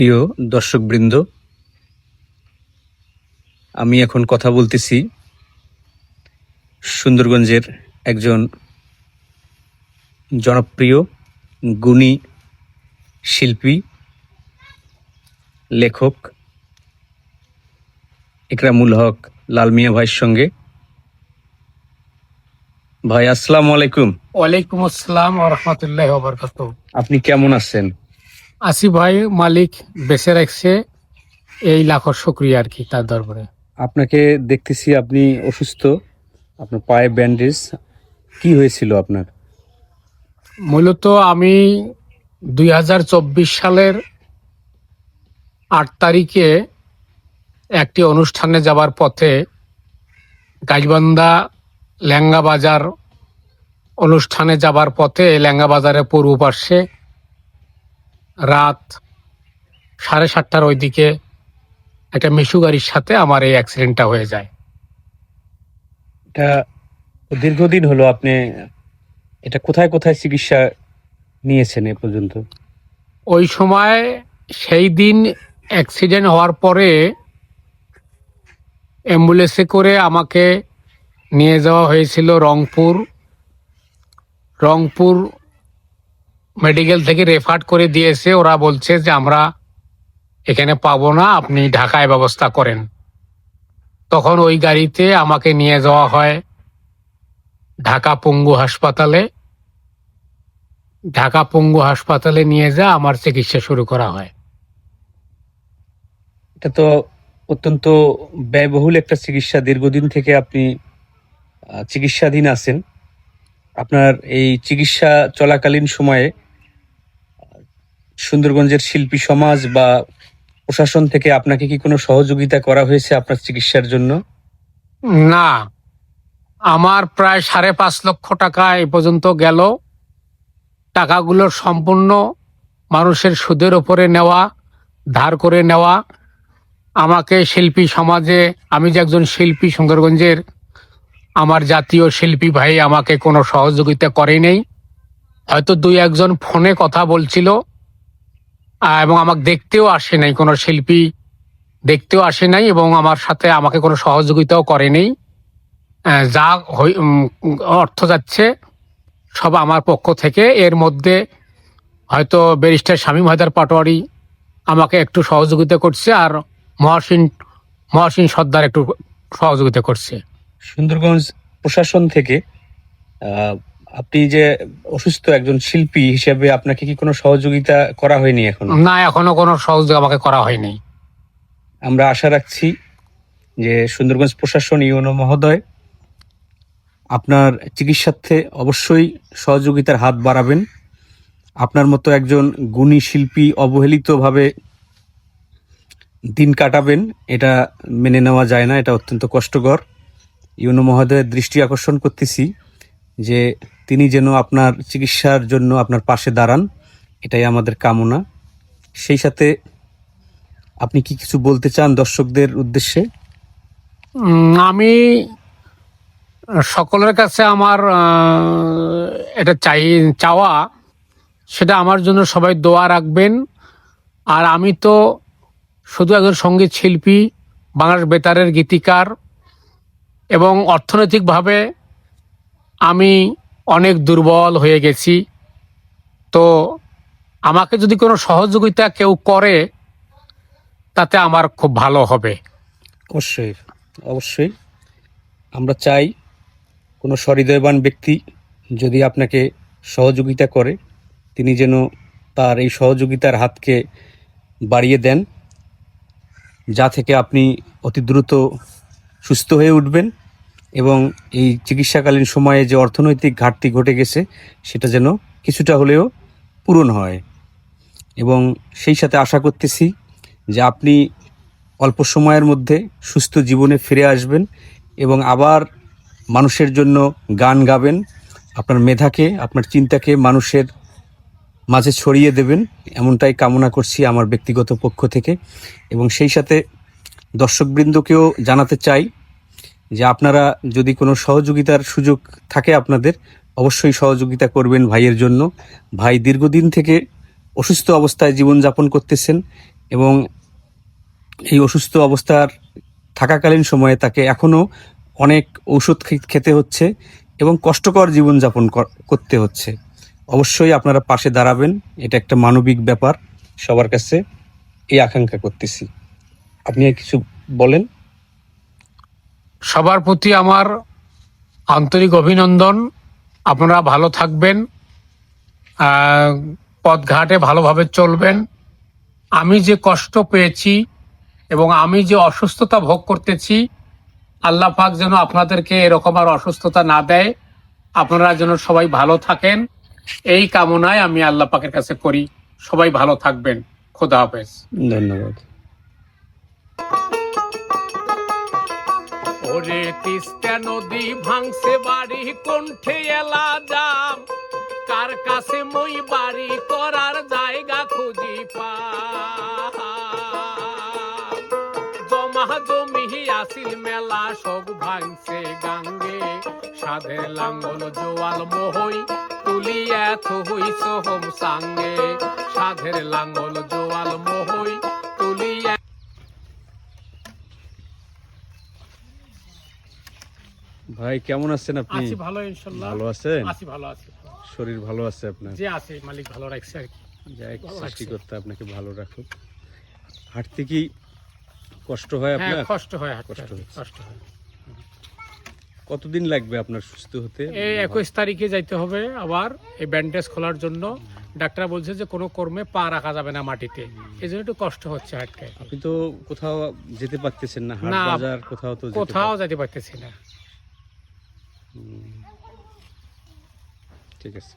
প্রিয় দর্শকবৃন্দ আমি এখন কথা বলতেছি সুন্দরগঞ্জের একজন জনপ্রিয় গুণী শিল্পী লেখক ইকরামুল হক লাল মিয়া ভাইয়ের সঙ্গে। ভাই আসসালামু আলাইকুম। ওয়ালাইকুম আসসালাম রহমতুল্লাহ আপনি কেমন আছেন? আসি ভাই মালিক বেঁচে রাখছে এই লাখর শুক্রিয়া আর কি তার দরবারে। আপনাকে দেখতেছি আপনি অসুস্থ আপনার পায়ে ব্যান্ডেজ কি হয়েছিল আপনার? মূলত আমি দুই হাজার চব্বিশ সালের আট তারিখে একটি অনুষ্ঠানে যাবার পথে গাইবান্ধা লেঙ্গা বাজার অনুষ্ঠানে যাবার পথে লেঙ্গা বাজারের পূর্ব পার্শ্বে রাত সাড়ে সাতটার ওইদিকে একটা মিশু গাড়ির সাথে আমার এই অ্যাক্সিডেন্টটা হয়ে যায়। এটা দীর্ঘদিন হলো আপনি এটা কোথায় কোথায় চিকিৎসা নিয়েছেন এ পর্যন্ত? ওই সময় সেই দিন অ্যাক্সিডেন্ট হওয়ার পরে অ্যাম্বুলেন্সে করে আমাকে নিয়ে যাওয়া হয়েছিল রংপুর। রংপুর মেডিকেল থেকে রেফার করে দিয়েছে, ওরা বলছে যে আমরা এখানে পাবো না, আপনি ঢাকায় ব্যবস্থা করেন। তখন ওই গাড়িতে আমাকে নিয়ে যাওয়া হয় ঢাকা পঙ্গু হাসপাতালে। ঢাকা পঙ্গু হাসপাতালে নিয়ে যা, আমার চিকিৎসা শুরু করা হয়। এটা তো অত্যন্ত ব্যয়বহুল একটা চিকিৎসা। দীর্ঘদিন থেকে আপনি চিকিৎসাধীন আছেন। আপনার এই চিকিৎসা চলাকালীন সময়ে সুন্দরগঞ্জের শিল্পী সমাজ বা প্রশাসন থেকে আপনাকে কি কোনো সহযোগিতা করা হয়েছে আপনার চিকিৎসার জন্য? না। আমার প্রায় সাড়ে পাঁচ লক্ষ টাকা এ পর্যন্ত গেল। টাকাগুলো সম্পূর্ণ মানুষের সুদের ওপরে নেওয়া, ধার করে নেওয়া। আমাকে শিল্পী সমাজে, আমি যে একজন শিল্পী সুন্দরগঞ্জের আমার জাতীয় শিল্পী ভাই আমাকে কোনো সহযোগিতা করে নেই। হয়তো দুই একজন ফোনে কথা বলছিল এবং আমাকে দেখতেও আসে নাই কোনো শিল্পী দেখতেও আসে নাই এবং আমার সাথে আমাকে কোনো সহযোগিতাও করেনি আহ, যা অর্থ যাচ্ছে সব আমার পক্ষ থেকে। এর মধ্যে হয়তো ব্যারিস্টার শামীম হায়দার পাটোয়ারি আমাকে একটু সহযোগিতা করছে আর মহাসিন মহাসিন সর্দার একটু সহযোগিতা করছে। সুন্দরগঞ্জ প্রশাসন থেকে আপনি যে অসুস্থ একজন শিল্পী হিসেবে আপনাকে কি কোনো সহযোগিতা করা হয়নি এখন? না এখনও কোনো সহযোগ আমাকে করা হয়নি। আমরা আশা রাখছি যে সুন্দরগঞ্জ প্রশাসন ইউনো মহোদয় আপনার চিকিৎসার্থে অবশ্যই সহযোগিতার হাত বাড়াবেন। আপনার মতো একজন গুণী শিল্পী অবহেলিতভাবে দিন কাটাবেন এটা মেনে নেওয়া যায় না এটা অত্যন্ত কষ্টকর। ইউনো মহোদয়ের দৃষ্টি আকর্ষণ করতেছি যে তিনি যেন আপনার চিকিৎসার জন্য আপনার পাশে দাঁড়ান, এটাই আমাদের কামনা। সেই সাথে আপনি কি কিছু বলতে চান দর্শকদের উদ্দেশ্যে? আমি সকলের কাছে আমার এটা চাই, চাওয়া, সেটা আমার জন্য সবাই দোয়া রাখবেন। আর আমি তো শুধু একজন সংগীত শিল্পী বাংলার বেতারের গীতিকার এবং অর্থনৈতিকভাবে আমি অনেক দুর্বল হয়ে গেছি। তো আমাকে যদি কোনো সহযোগিতা কেউ করে, তাতে আমার খুব ভালো হবে। অবশ্যই অবশ্যই। আমরা চাই কোনো সহৃদয়বান ব্যক্তি যদি আপনাকে সহযোগিতা করে, তিনি যেন তার এই সহযোগিতার হাতকে বাড়িয়ে দেন, যা থেকে আপনি অতি দ্রুত সুস্থ হয়ে উঠবেন। এবং এই চিকিৎসাকালীন সময়ে যে অর্থনৈতিক ঘাটতি ঘটে গেছে, সেটা যেন কিছুটা হলেও পূরণ হয়। এবং সেই সাথে আশা করতেছি যে আপনি অল্প সময়ের মধ্যে সুস্থ জীবনে ফিরে আসবেন এবং আবার মানুষের জন্য গান গাবেন। আপনার মেধাকে, আপনার চিন্তাকে মানুষের মাঝে ছড়িয়ে দেবেন। এমনটাই কামনা করছি আমার ব্যক্তিগত পক্ষ থেকে। এবং সেই সাথে দর্শকবৃন্দকেও জানাতে চাই যে আপনারা যদি কোনো সহযোগিতার সুযোগ থাকে আপনাদের, অবশ্যই সহযোগিতা করবেন ভাইয়ের জন্য। ভাই দীর্ঘদিন থেকে অসুস্থ অবস্থায় জীবনযাপন করতেছেন এবং এই অসুস্থ অবস্থার থাকাকালীন সময়ে তাকে এখনও অনেক ঔষধ খেতে হচ্ছে এবং কষ্টকর জীবনযাপন কর- করতে হচ্ছে। অবশ্যই আপনারা পাশে দাঁড়াবেন, এটা একটা মানবিক ব্যাপার। সবার কাছে এই আকাঙ্ক্ষা করতেছি। আপনি কিছু বলেন? সবার প্রতি আমার আন্তরিক অভিনন্দন। আপনারা ভালো থাকবেন পথঘাটে ভালোভাবে চলবেন। আমি যে কষ্ট পেয়েছি এবং আমি যে অসুস্থতা ভোগ করতেছি, আল্লাহ পাক যেন আপনাদেরকে এরকম আর অসুস্থতা না দেয়। আপনারা যেন সবাই ভালো থাকেন। এই কামনায় আমি আল্লাহ পাকের কাছে করি। সবাই ভালো থাকবেন। খোদা হাফেজ। ধন্যবাদ। ওরে তিস্তা নদী ভাঙছে বাড়ি, কণ্ঠে এলা যাম কার কাছে মই বাড়ি করার জায়গা খুঁজি পা জমা জমি আসিল মেলা, সব ভাঙছে গাঙ্গে। সাধের লাঙ্গল, জোয়াল, মোহই তুলিয়া থুই সোহম সাঙ্গে। সাধের লাঙ্গল, জোয়াল ভাই কেমন আছেন আপনি? আছি ভালো ইনশাল্লাহ ভালো আছেন? আছি ভালো আছি। শরীর ভালো আছে আপনার? যে আছে মালিক ভালো রাখছে আর কি। যাই আপনাকে ভালো রাখুক। হাঁটতে কি কষ্ট হয় হ্যাঁ আপনার? কষ্ট হয় কষ্ট হচ্ছে। কষ্ট হয়। কতদিন লাগবে আপনার সুস্থ হতে? এই একুশ তারিখে যাইতে হবে আবার এই ব্যান্ডেজ খোলার জন্য। ডাক্তার বলছে যে কোনো কর্মে পা রাখা যাবে না মাটিতে। এই জন্য একটু কষ্ট হচ্ছে হাঁটতে। আপনি তো কোথাও যেতে পারতেছেন না হাট বাজার কোথাও তো যেতে কোথাও যাইতে পারতেছি না। ঠিক আছে।